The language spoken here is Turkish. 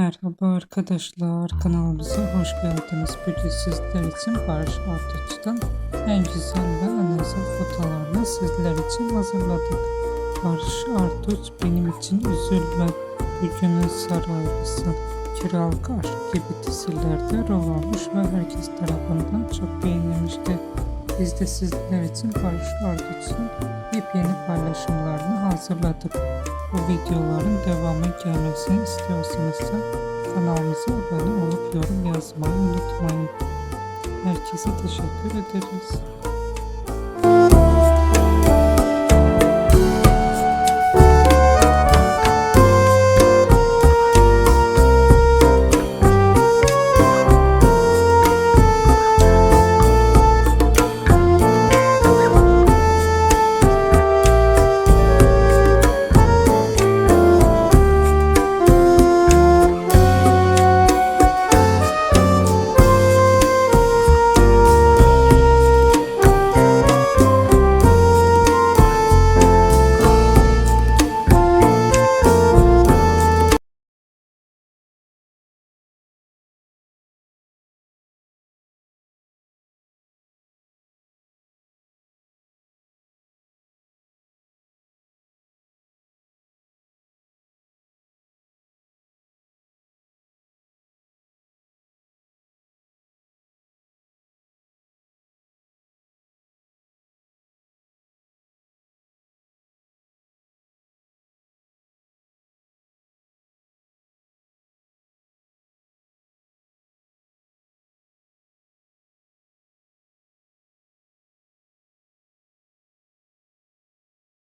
Merhaba arkadaşlar kanalımıza hoş geldiniz. Bugün sizler için Barış Arduç'tan en güzel ve en özel fotoğraflarını sizler için hazırladık. Barış Arduç benim için üzülme, bugünün saraylısı, kiralık aşk gibi dizilerde rol almış ve herkes tarafından çok beğenilmişti. Biz de sizler için Barış Arduç'un yepyeni paylaşımlarını hazırladık. Bu videoların devamı gelmesini istiyorsanız da kanalımıza abone olup yorum yazmayı unutmayın. Herkese teşekkür ederiz.